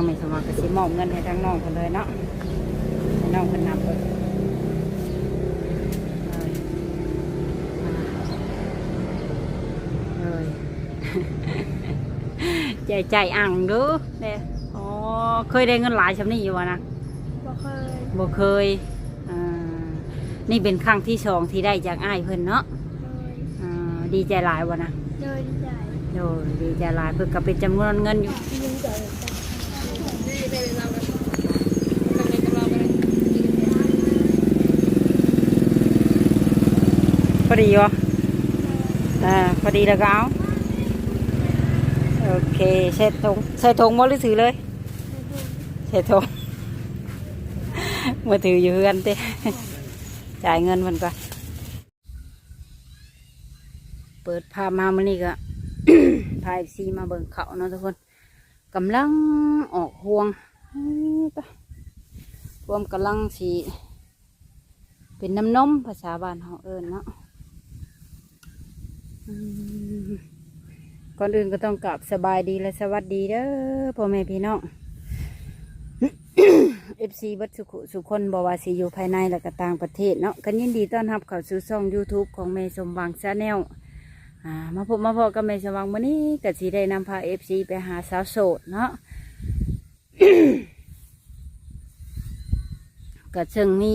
างไม่สมัครก็สิมอบเงินให้ทางน้องคนเลยเนาะให้น้องคนนำเลยเลยใจใจอ่างเด้อเด้อ๋อเคยได้เงินหลายชำนี้อยู่วะนะบ่เคยบ่เคยอ่านี่เป็นครั้งที่สองที่ได้จากอ้ายเพิ่นเนาะโดยอ่าดีใจหลายวะนะโดยดีใจโดยดีใจหลายเพิ่นก็เป็นจำนวนเงินอยู่ดีใจ พอดีวะอ่า พอดีแล้วก็เอา โอเคใส่ถุงใส่ถุงบ่หรือถือเลยใส่ถุงมาถืออยู่เฮือนเต้จ่ายเงินมันก่อนเปิดภาพมามื่อนี้ก็พายซีมาเบิ่งเขาเนาะทุกคนกำลัง ออกห่วงรวมกำลังสีเป็นน้ำนมภาษาบ้านเขาเอิญเนาะก่อนอื่นก็ต้องกลับสบายดีและสวัสดีเด้อพ่อแม่พี่น้องเอฟซีบัดสุขสุคนบวาสีอยู่ภายในและก็ต่างประเทศเนาะกันยินดีต้อนรับเข้าสู่ช่อง YouTube ของเมย์สมวังชาแนลมาพบมาพอกับเมย์สมวังวันนี้ก็สีได้นำพาเอฟซีไปหาสาวโสดเนาะ ก็ซึ่งมี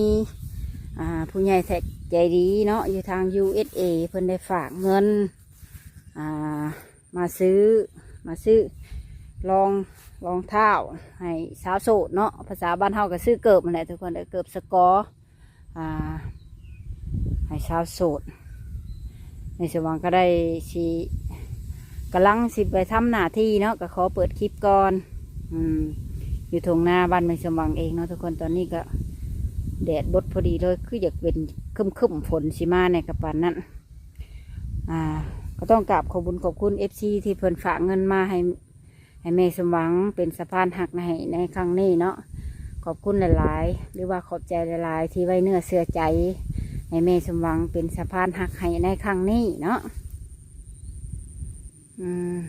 ผู้ใหญ่แท็กใจดีเนาะอยู่ทาง USA เพิ่นได้ฝากเงินามาซื้อมาซื้อลองรองเท้าให้สาวโสดเนาะภาษาบ้านเฮาก็ซื้อเกิบมาแหละทุกคนเด้เกิบสกอให้สาวโสดในสว่างก็ได้ชีกำลังสิบไปทำหน้าที่เนาะก็ขอเปิดคลิปก่อน อืม อยู่ทงหน้าบ้านไม่สว่างเองเนาะทุกคนตอนนี้ก็แดดบดพอดีเลยคืออยากเป็นคึมคึมฝนสิมาในกระปันนั้นอ่า ก็ต้องกราบขอบคุญขอบคุณเอฟซีที่เพิ่นฝากเงินมาให้ให้แม่สมหวังเป็นสะพานหักในในครั้งนี้เนาะขอบคุณหลาย ๆ หรือว่าขอบใจหลาย ๆ ที่ไว้เนื้อเสือใจให้แม่สมหวังเป็นสะพานหักให้ในครั้งนี้เนาะอืม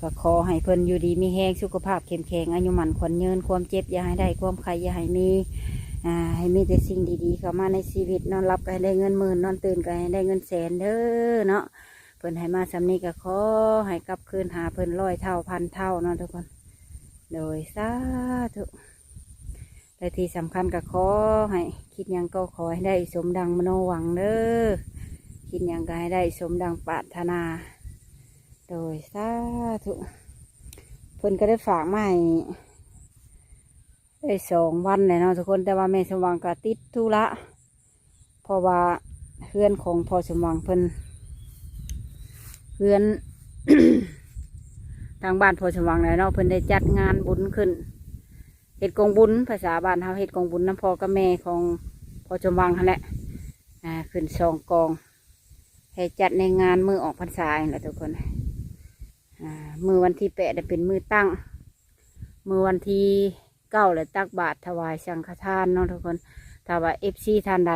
ก็ขอให้เพิ่นอยู่ดีมีแห้งสุขภาพเข้มแข็งอายุมันขวัญยืนความเจ็บอย่าให้ได้ความใครอย่าให้มีอ่าให้มีแต่สิ่งดีๆเข้ามาในชีวิตนอนรับก็ให้ได้เงินหมื่นนอนตื่นก็ให้ได้เงินแสนเด้อเนาะเพิ่นให้มาสำนีก็ขอให้กลับคืนหาเพิ่นร้อยเท่าพันเท่าเนาะทุกคน โดยสาธุและที่สำคัญก็ขอให้คิดยังก็ขอให้ได้สมดังมโนหวังเด้อคิดยังก็ให้ได้สมดังปรารถนา โดยสาธุเพิ่นก็ได้ฝากมาให้ได้สองวันเลยเนาะทุกคนแต่ว่าแม่สมหวังก็ติดธุระเพราะว่าเพื่อนของพ่อสมหวังเพิ่นเพื่อน ทางบ้านพธิ์สว่างเลยเนาะเพิ่นได้จัดงานบุญขึ้นเฮ็ดกองบุญภาษาบ้านเฮาเฮ็ดกองบุญน้ำพอกับแม่ของพธิ์สว่างนั่นแหละอ่าขึ้นสองกองให้จัดในงานมือออกพรรษาเองแหละทุกคน มือวันที่แปดเป็นมือตั้ง มือวันที่เก้าเลยตักบาตรถวายสังฆทานเนาะทุกคนถ้าว่าเอฟซีท่านใด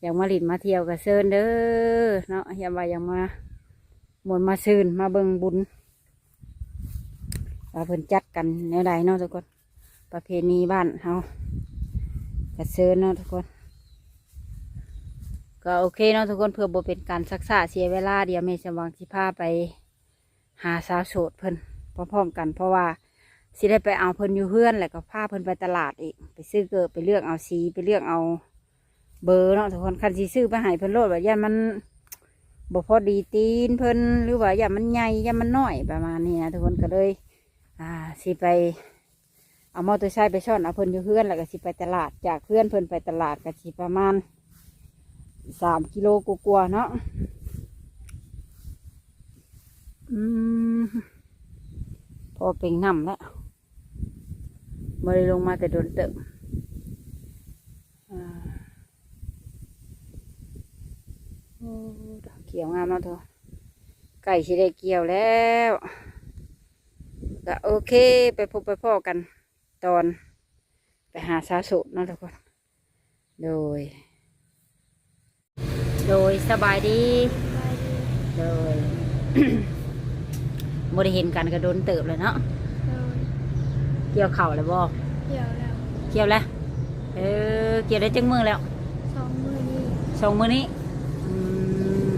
อยากมาหลินมาเที่ยวกับเซินเด้อเนาะอย่าว่าอย่างมาหมนมาซื่นมาเบิงบุญว่าเพิ่นจัดกันแนวใดเนาะทุกคน ประเพณีบ้านเฮากับเซินเนาะทุกคน ก็โอเคเนาะทุกคนเพื่อบ่เป็นการซักษาเสียเวลาเดี๋ยวแม่จะวางที่ผ้าไป หาสาวโสดเพิ่นพร้อมๆกันเพราะว่าสิได้ไปเอาเพิ่นอยู่เฮือนแล้วก็พาเพิ่นไปตลาดอีก ไปซื้อเกิดไปเลือกเอาสีไปเลือกเอา เบอร์เนาะทุกคนคันสีซื้อไปให้เพิ่นโลดว่าย่ามันบ่พอดีตีนเพิ่นหรือว่าย่ามันใหญ่ย่ามันน้อยประมาณนี้นะทุกคนก็เลย อ่าสิไป เอามอเตอร์ไซค์ไปซ่อนเอาเพิ่นอยู่เพื่อนแล้วก็สิไปตลาด จากเพื่อนเพิ่นไปตลาดก็สิประมาณสามกิโลกว่าๆเนาะอืมพ อเป็นน้ำแล้วไม่ได้ลงมาแต่โดนเติมอ่าโอ้ดอกเขียวงามเนาะเธอไก่สิได้เกี่ยวแล้วก็โอเคไปพบไปพ่อกัน ตอน ไปหาสาวโสุเนาะทุกคน โดย โดยสบายดี โดย บ่ได้เห็นกันก็โดนเติบเลยเนาะโดยเกี่ยวเข่าวแล้วบ่เดี๋ยวแล้วเกี่ยวแล้วเออเกี่ยวได้จังมือแล้วสองมือนี้สองมือนี้อืม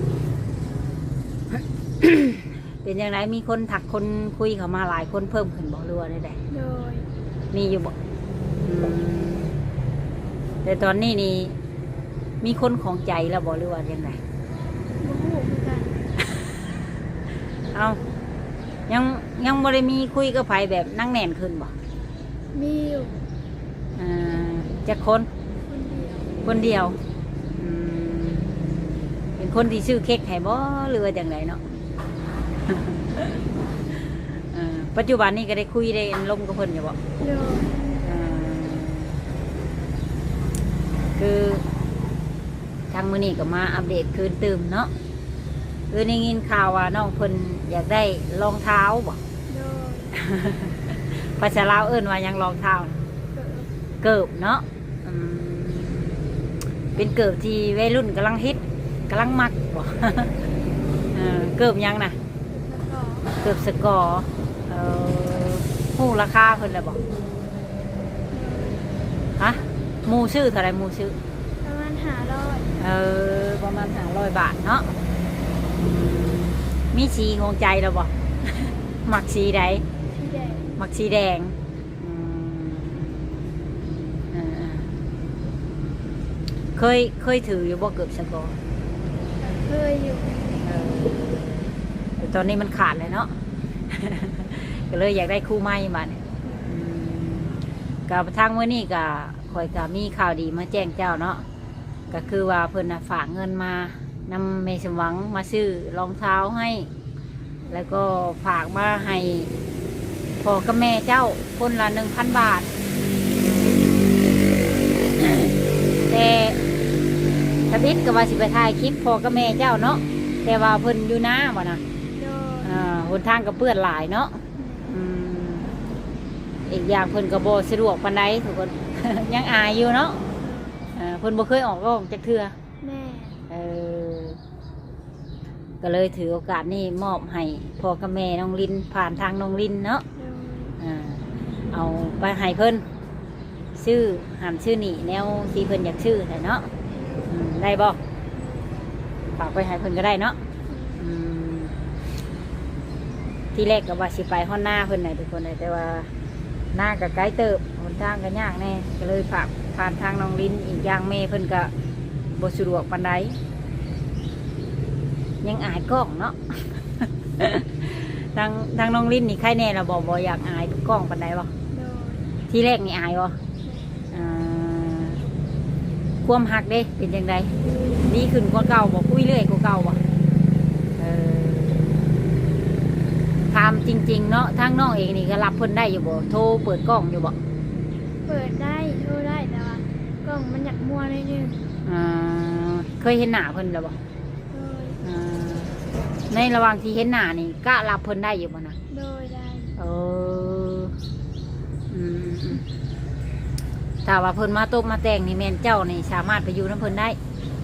เป็นยังไงมีคนถักคนคุยเข้ามาหลายคนเพิ่มขึ้นบ่หรัวาได้ใดโดยมีอยู่บ่อืมแต่ตอนนี้นี่มีคนของใจแล้วบ่หรือว่ายังไงบ่ฮู้เหมือนกัน เอา ยังยังบ่ได้มีคุยกับไผแบบนั่งแน่นขึ้นบ่มีอยู่อ่าจะคน คนเดียวคนเดียวอืมเป็นคนที่ชื่อเค้กไห้บ่หรือว่าจังไดเนาะ เอ่อปัจจุบันนี้ก็ได้คุยได้ลมกับเพิ่นอยู่บ่โดยเอ่อคือทางมื้อนี้ก็มาอัปเดตคืนตื่มเนาะคือได้ยินข่าวว่าน้องเพิ่นอยากได้รองเท้าบ่โดย ภาษาลาวเอิ้นว่าหยังรองเท้าน่ะเกิดเกิบเนาะอืมเป็นเกิบที่วัยรุ่นกำลังฮิตกำลังมักบ่เออเกิบหยังนะแล้วก็เกิบสกอร์เออหูราคาเพิ่นแล้วบ่ฮะหมูชื่อเท่าไหรหมูชื่อ ประมาณหาร้อยเออ ประมาณห้าร้อยบาทเนาะอืมมีสีของใจแล้วบ่มักสีใดที่แดง มักสีแดงอืมเออเคยเคยถืออยู่บ่เกือบสกอร์เคยอยู่เออแต่ตอนนี้มันขาดเลยเนาะก็เลยอยากได้คู่ไม้มาเนี่ยอืมกับทางเมื่อนี้ก็คอยกับมีข่าวดีมาแจ้งเจ้าเนาะก็คือว่าเพิ่นน่ะฝากเงินมานำเมสมหวังมาซื้อรองเท้าให้ แล้วก็ฝากมาให้ พ่อกับแม่เจ้าคนละหนึ่งพันบาท แต่ทบิดก็ว่าสิไปถ่ายคลิปพ่อกับแม่เจ้าเนาะแต่ว่าเพิ่นอยู่น้าบ่นะโดยอ่าหนทางก็เปื้อนหลายเนาะอืมอีกอย่างเพิ่นก็บ่สะดวกปานใดทุกคน ยังอายอยู่เนาะอ่าเพิ่นบ่เคยออกก็จักเทื่อ แม่เออก็เลยถือโอกาสนี้มอบให้พ่อกับแม่น้องลินผ่านทางน้องลินเนาะโดยอ่า เอาไปให้เพิ่นชื่อหามชื่อนี่แนวที่เพิ่นอยากชื่อแต่เนาะอืมได้บ่ฝากไปให้เพิ่นก็ได้เนาะอืมที่แรกก็ว่าสิไปห้อนหน้าเพิ่นไหนทุกคนเลยแต่ว่าหน้ากับไกลเติบหนทางก็ยากแน่ก็เลยฝากผ่านทางน้องลินอีกอย่างแม่เพิ่นก็บ่สะดวกปานใดยังอายกล้องเนาะ ทางทางน้องลินนี่ใครแน่เราบอกบออยากอายกล้องปันใดบ่ ที่แรกนี่อายบ่อ่าความหักเด้เป็นยังไงดีขึ้นกว่าเก่าบ่คุยเรื่อยกว่าเก่าบ่เออถามจริง ๆ เนาะทางน้องเองนี่ก็รับเพิ่นได้อยู่บ่โทรเปิดกล้องอยู่บ่เปิดได้โทรได้แต่ว่ากล้องมันอยากมัวหนิดนึงอ่าเคยเห็นหน้าเพิ่นแล้วบ่โดยอ่าในระหว่างที่เห็นหน้านี่ก็รับเพิ่นได้อยู่บ่นะโดยได้เอออืมอืม ถ้าว่าเพิ่นมาตบมาแต่งนี่แม่นเจ้านี่สามารถไปอยู่น้ำเพิ่นได้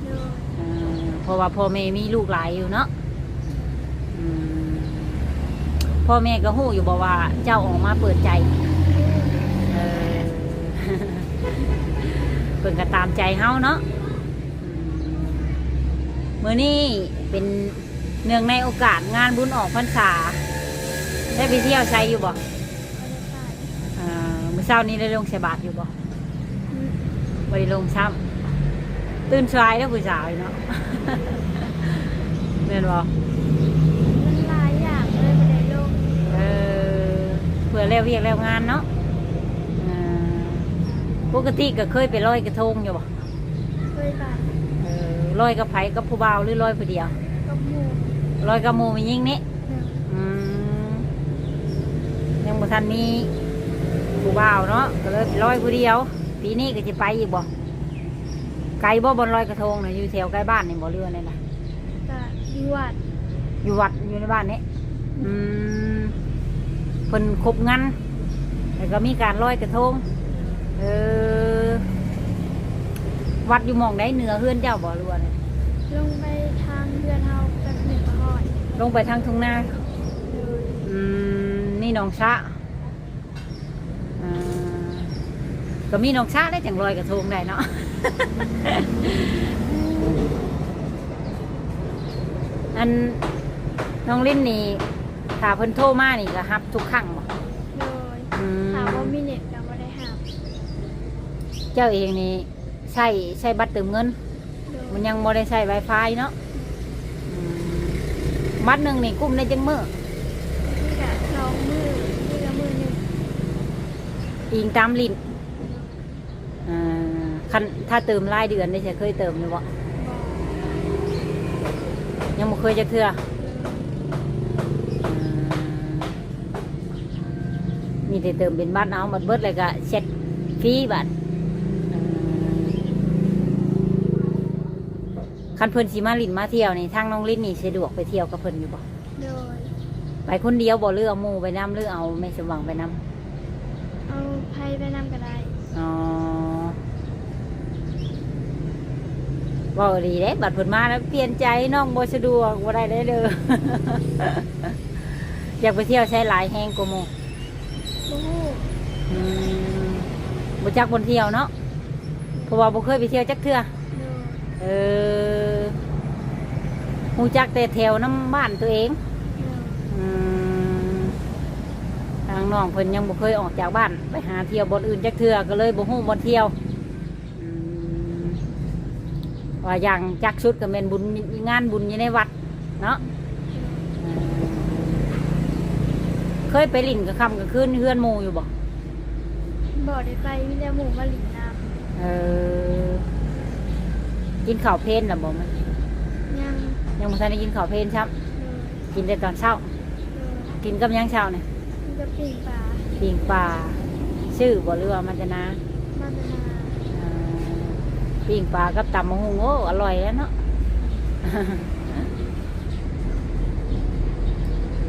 โดยเออเพราะว่าพ่อแม่มีลูกหลายอยู่เนาะอืมพ่อแม่ก็หู้อยู่บอกว่าเจ้าออกมาเปิดใจ เออ เพิ่นก็ตามใจเฮาเนาะอืมมื้อนี้เป็นเนื่องในโอกาสงานบุญออกพรรษา ได้ไปเที่ยวใช้อยู่บ่บริษัทเอ่อมื้อเช้านี้ได้ลงใส่บาตรอยู่บ่ บ่ได้ลงซ้ำตื่นสายแล้วผู้สาวอยู่เนาะแม่นบ่มันหลายอย่างเลยไม่ได้ลงเออเพื่อแล้วเรียกแล้วงานเนาะเอ่อปกติก็เคยไปลอยกระทงอยู่บ่เคยบัตรเออลอยกับไผกับผู้บ่าวหรือลอยผู้เดียวกับหมูลอยกับหมู่มียิ่งนี่หนึ่งอืมยังบ่ทันมีผู้บ่าวเนาะก็เลยไปลอยผู้เดียว ปีนี้ก็จะไปอีกบ่ไกลบ่บนลอยกระทงน่ะอยู่แถวใกล้บ้านนี่บ่เรือนี่นะกับดีวัดอยู่วัดอยู่ในบ้านนี้อืมเพิ่นครบงานแล้วก็มีการลอยกระทงเออวัดอยู่หมองได้เหนือเฮือนเจ้าบ่เรือนี่ลงไปทางเดือนเฮาแบบหนึ่งพหอยลงไปทางทุ่งนาโดยอือืมนี่น้องชะอ่า ก็มีน้องชะได้จังลอยกระทงได้เนาะอันน้องลิ้นนี่ถ้าเพิ่นโทรมานี่ก็รับทุกครั้งบ่โดยอืมถามว่ามีเน็ตก็บ่ได้หับเจ้าเองนี่ใช้ใช้บัตรเติมเงิน โดยมันยังบ่ได้ใช้ Wi-Fi เนาะอืมบัตรหนึ่งนี่กุ้มได้จังมื้อนี่ก็สองมือนี่ก็มือหนึ่งอิงตามลิ้น อ่าคันถ้าเติมรายเดือนได้ใช่เคยเติมอยู่บ่บอกยังบ่เคยจะเทื่ออ่ามีแต่เติมเป็นบัตรเอาบัตรเบิดเลยก็เช็ดฟรีบัตรอ่าคันเพิ่นสิมาลิ้นมาเที่ยวนี่ทางน้องลิ้นนี่สะดวกไปเที่ยวกับเพิ่นอยู่บ่ โดยไปคนเดียวบ่หรือเอาหมู่ไปนํหรือเอาแม่สมหวังไปนํเอาไพ่ไปนำก็ได้อ๋อเว่าดีเด้บัดเพิ่นมาแล้วเปลี่ยนใจน้องบ่สะดวกบ่ได้เลยเด้ออยากไปเที่ยวใช้หลายแฮงกว่าหมู่โอ้โหอืมบ่จักบนเที่ยวเนาะเพราะว่าบ่เคยไปเที่ยวจักเทื่อโดยเออฮู้จักแต่แถวน้ำบ้านตัวเองโดยอืมทางน้องเพิ่นยังบ่เคยออกจากบ้าน ไปหาเที่ยวบนอื่นจักเทื่อก็เลยบ่ฮู้บนเที่ยวอืม ว่าอย่างจักชุดก็แม่นบุญงานบุญอยู่ในวัดเนาะอืมเคยไปลิ่นกับคำกับคืนเฮือนหมู่อยู่บ่บอกได้ไปมีแต่หมูมาหลินน้เออกินข้าวเพลนล่ะบ่มันำยังยังบ่ทันได้กินข้าวเพลนครับโดยกินแต่ตอนเช้าโดยกินกับหยังเช้าเนี่ยมีแต่ปิ่งปลาปิงปลาชื่อบ่หรือว่ามันจะนะมาตนาอ่า ปิ้งปลากับตำมะฮุงโอ้อร่อยแล้วเนาะ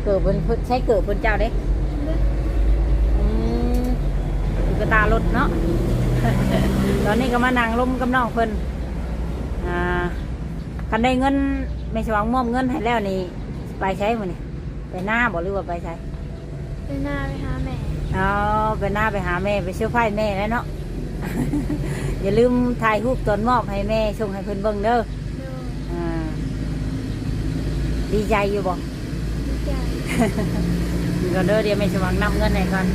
เกิดบนใช้เกิดบนเจ้าเด้เลือกอืมอยู่กระตารถเนาะ ตอนนี้ก็มานั่งลมกับน้องเพิ่นอ่าคันได้เงินไม่สว่างมอบเงินให้แล้วนี่ไปใช้มันนี่ไปหน้าบอกหรือว่าไปใช้ไปหน้าไปหาแม่ เอาไปหน้าไปหาแม่ไปเชื่อไฟแม่แล้วเนาะ อย่าลืมถ่ายรูปตอนมอบให้แม่ส่งให้เพิ่นเบิ่งเด้อโดยอ่าดีใจอยู่บ่ดีใจก็เด้อเดี๋ยวแม่สว่างนำเงินให้ก่อน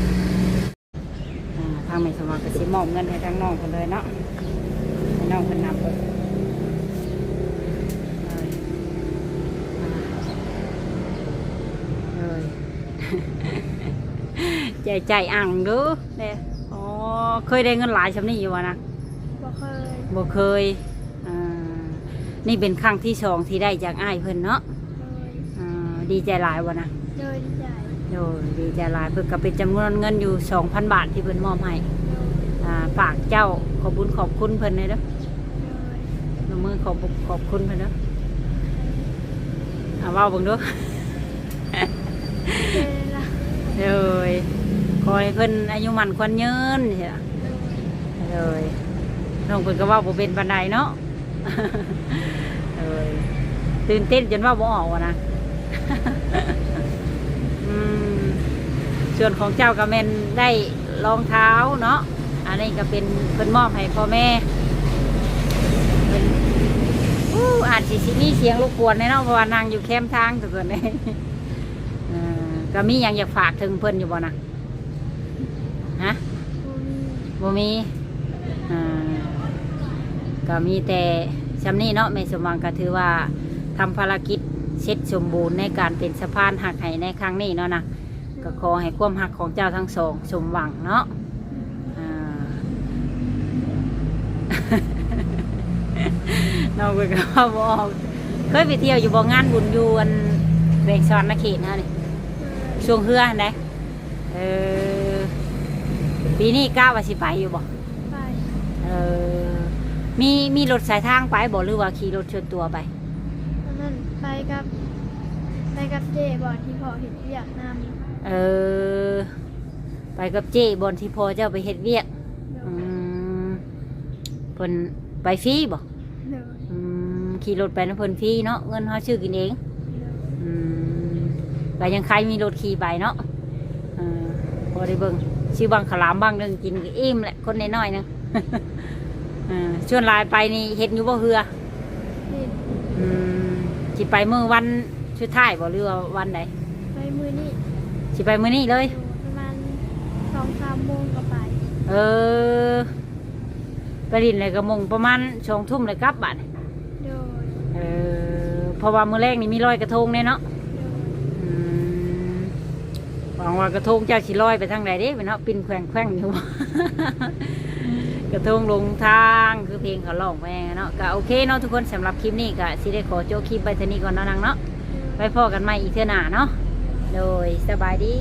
อ่าทางแม่สว่างก็สิมอบเงินให้ทางน้องเพิ่นเลยเนาะให้น้องเพิ่นนำเพิ่นเอ้ยใจใจอ่างเดูเด้อ๋อ เคยได้เงินหลายชำนี้อยู่วะนะบอกเคยบ่เคยอ่านี่เป็นครั้งที่สองที่ได้จากอ้ายเพิ่นเนาะโดยอ่าดีใจหลายวะนะโดยดีใจโดยดีใจหลายเพิ่นก็เป็นจำนวนเงินอยู่สองพันบาทที่เพิ่นมอบให้โดยอ่าฝากเจ้าขอบคุญขอบคุณเพิ่นเลยเด้อโดยลงมือขอบขอบคุณเพิ่นเด้ออ่าเว้าเบิ่งดูเจอละโดยข อให้เพิ่นอายุมันควรยืนเถอะโดยเลยน้องเพิ่นก็เว่าบ่เป็นปานใดเนาะเลยตื่นเต้นจนเว่าบ่ออกวะนะอืมส่วนของเจ้าก็แม่นได้รองเท้าเนาะอันนี้ก็เป็นเพิ่นมอบให้พ่อแม่เป็นอู้อาจสิสิมีเสียงรบกวนแน่เนาะเพราะว่านางอยู่แคมป์ทางทุกคนเลยเออก็มีอย่างอยากฝากถึงเพิ่นอยู่บ่นะ ฮะบ่มีอ่าก็มีแต่ชำนี้เนาะแม่สมหวังก็ถือว่าทำภารกิจเช็ดสมบูรณ์ในการเป็นสะพานหักให้ในครั้งนี้เนาะนะก็ขอให้ความหักของเจ้าทั้งสองสมหวังเนาะอ่า น้องไปก็ว่าบออกเคยไปเที่ยวอยู่บ่งานบุญอยู่อันเบงซอนนาเขตนะนี่ช่วงเฮือนะเออ ปีนี้ก้าวว่าสิไปอยู่บ่ไปเออมีมีรถสายทางไปบ่หรือว่าขี่รถชนตัวไปตอนนั้นไปกับไปกับเจบอนที่พอเห็นอยากนำเออ ไปกับเจ้บอนที่พอเจ้าไปเฮ็ดเวียกโดอืยมเพิ่นไปฟรีบ่โดยอืมขี่รถไปนะเพิ่นฟรีเนาะเงินเฮาชื่อกินเองโดยอืมก็ยังใครมีรถขี่ไปเนาะเออพอได้เบิ่ง ชื่อบางขาวหลามบางหนึงกินก็อิ่มแหละคนน้อยๆนึงเออชวนหลายไปนี่เฮ็ดอยู่บ่เฮือเห็นอืมสิไปมื้อวันสุดท้ายบ่หรือว่าวันใดไปมือนี่สิไปมื้อนี้เลยอยู่ประมาณสองสามโมงก็ไป เออไปดินเลยก็มงประมาณสองทุ่มเลยกลับบ้านโดยเออเพราะว่ามื้อแรกนี่มีลอยกระทงเนี่ยเนาะโดยอืม หวังว่ากระทงเจ้าสิลอยไปทางไหนเด้ไปเนาะปินแขวงแขวงอยู่ กระทงลงทางคือเพลงเขาร้องไปเนาะก็โอเคเนาะทุกคนสำหรับคลิปนี้ก็สิได้ขอโจบคลิปไปเท่านี้ก่อนเนาะนางเนาะไปพอกันใหม่อีกเท่าหน้าเนาะโดยสบายดี